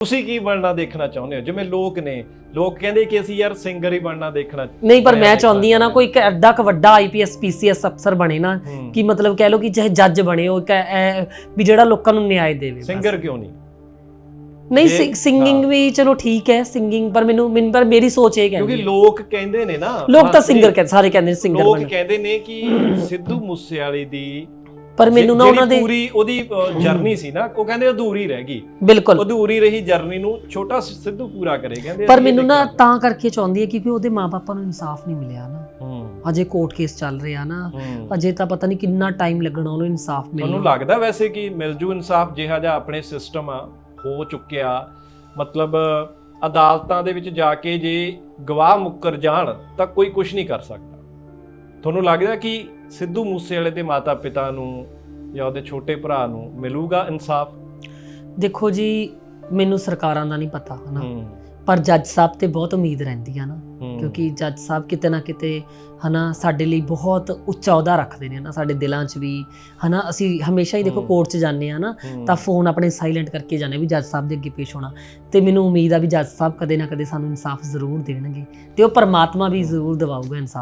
ਤੁਸੀਂ ਕੀ ਬਣਨਾ ਦੇਖਣਾ ਚਾਹੁੰਦੇ ਹੋ ਜਿਵੇਂ ਲੋਕ ਨੇ ਲੋਕ ਕਹਿੰਦੇ ਕਿ ਅਸੀਂ ਯਾਰ ਸਿੰਗਰ ਹੀ ਬਣਨਾ ਦੇਖਣਾ ਨਹੀਂ ਪਰ ਮੈਂ ਚਾਹੁੰਦੀ ਆ ਨਾ। ਕੋਈ ਐਡਾ ਕ ਵੱਡਾ ਆਈਪੀਐਸ ਪੀਸੀਐਸ ਅਫਸਰ ਬਣੇ ਨਾ। ਕਿ ਮਤਲਬ ਕਹਿ ਲਓ ਕਿ ਚਾਹੇ ਜੱਜ ਬਣੇ ਉਹ ਵੀ ਜਿਹੜਾ ਲੋਕਾਂ ਨੂੰ ਨਿਆਂ ਦੇਵੇ। ਸਿੰਗਰ ਕਿਉਂ ਨਹੀਂ ਨਹੀਂ ਸਿੰਗਿੰਗ। ਵੀ ਚਲੋ ਠੀਕ ਹੈ ਸਿੰਗਿੰਗ ਪਰ ਮੈਨੂੰ ਮੈਨੂੰ ਪਰ ਮੇਰੀ ਸੋਚ ਇਹ ਕਿਉਂਕਿ ਕਹਿੰਦੀ ਹੈ। ਲੋਕ ਕਹਿੰਦੇ ਨੇ ਨਾ ਲੋਕ ਤਾਂ ਸਿੰਗਰ ਕਹਿੰਦੇ ਸਾਰੇ ਕਹਿੰਦੇ ਸਿੰਗਰ ਲੋਕ ਕਹਿੰਦੇ ਨੇ ਕਿ ਸਿੱਧੂ ਮੂਸੇਵਾਲੇ ਦੀ ਪਰ ਮੈਨੂੰ ਨਾ ਉਹਨਾਂ ਦੇ ਪੂਰੀ ਉਹਦੀ ਜਰਨੀ ਸੀ ਨਾ ਉਹ ਕਹਿੰਦੇ ਅਧੂਰੀ ਰਹਿ ਗਈ। ਬਿਲਕੁਲ। ਅਧੂਰੀ ਰਹੀ ਜਰਨੀ ਨੂੰ ਛੋਟਾ ਸਿੱਧੂ ਪੂਰਾ ਕਰੇ ਕਹਿੰਦੇ ਪਰ ਮੈਨੂੰ ਨਾ ਤਾਂ ਕਰਕੇ ਚਾਹੁੰਦੀ ਹੈ ਕਿਉਂਕਿ ਉਹਦੇ ਮਾਪੇ ਨੂੰ ਇਨਸਾਫ ਨਹੀਂ ਮਿਲਿਆ ਨਾ। ਅਜੇ ਕੋਰਟ ਕੇਸ ਚੱਲ ਰਿਹਾ ਨਾ। ਅਜੇ ਤਾਂ ਪਤਾ ਨਹੀਂ ਕਿੰਨਾ ਟਾਈਮ ਲੱਗਣਾ ਉਹਨੂੰ ਇਨਸਾਫ ਤੁਹਾਨੂੰ ਮਿਲਣ ਲੱਗਦਾ ਵੈਸੇ ਕਿ ਮਿਲਜੂ ਇਨਸਾਫ ਜਿਹਾ ਜਿਹਾ ਆਪਣੇ ਸਿਸਟਮ ਹੋ ਚੁੱਕਿਆ? ਮਤਲਬ ਅਦਾਲਤਾਂ ਦੇ ਵਿੱਚ ਜਾ ਕੇ ਜੇ ਗਵਾਹ ਮੁੱਕਰ ਜਾਣ ਤਾਂ ਕੋਈ ਕੁਝ ਨਹੀਂ ਕਰ ਸਕਦਾ। ਤੁਹਾਨੂੰ ਲੱਗਦਾ ਕਿ ਸਿੱਧੂ ਮੂਸੇਵਾਲੇ ਦੇ ਮਾਤਾ ਪਿਤਾ ਨੂੰ ਜਾਂ ਉਹਦੇ ਛੋਟੇ ਭਰਾ ਨੂੰ ਮਿਲੂਗਾ ਇਨਸਾਫ? ਦੇਖੋ ਜੀ ਮੈਨੂੰ ਸਰਕਾਰਾਂ ਦਾ ਨਹੀਂ ਪਤਾ ਹਨਾ। ਪਰ ਜੱਜ ਸਾਹਿਬ ਤੇ ਬਹੁਤ ਉਮੀਦ ਰਹਿੰਦੀ ਆ ਨਾ। ਕਿਉਂਕਿ ਜੱਜ ਸਾਹਿਬ ਕਿਤੇ ਨਾ ਕਿਤੇ ਹਨਾ ਸਾਡੇ ਲਈ ਬਹੁਤ ਉੱਚਾ ਅਹੁਦਾ ਰੱਖਦੇ ਨੇ ਨਾ ਸਾਡੇ ਦਿਲਾਂ 'ਚ ਵੀ ਹਨਾ ਅਸੀਂ ਹਮੇਸ਼ਾ ਹੀ ਦੇਖੋ। ਕੋਰਟ 'ਚ ਜਾਂਦੇ ਆ ਨਾ। ਤਾਂ ਫੋਨ ਆਪਣੇ ਸਾਇਲੈਂਟ ਕਰਕੇ ਜਾਂਦੇ ਵੀ ਜੱਜ ਸਾਹਿਬ ਦੇ ਅੱਗੇ ਪੇਸ਼ ਹੋਣਾ। ਤੇ ਮੈਨੂੰ ਉਮੀਦ ਆ ਵੀ ਜੱਜ ਸਾਹਿਬ ਕਦੇ ਨਾ ਕਦੇ ਸਾਨੂੰ ਇਨਸਾਫ ਜ਼ਰੂਰ ਦੇਣਗੇ। ਤੇ ਉਹ ਪਰਮਾਤਮਾ ਵੀ ਜ਼ਰੂਰ ਦਿਵਾਊਗਾ ਇਨਸਾਫ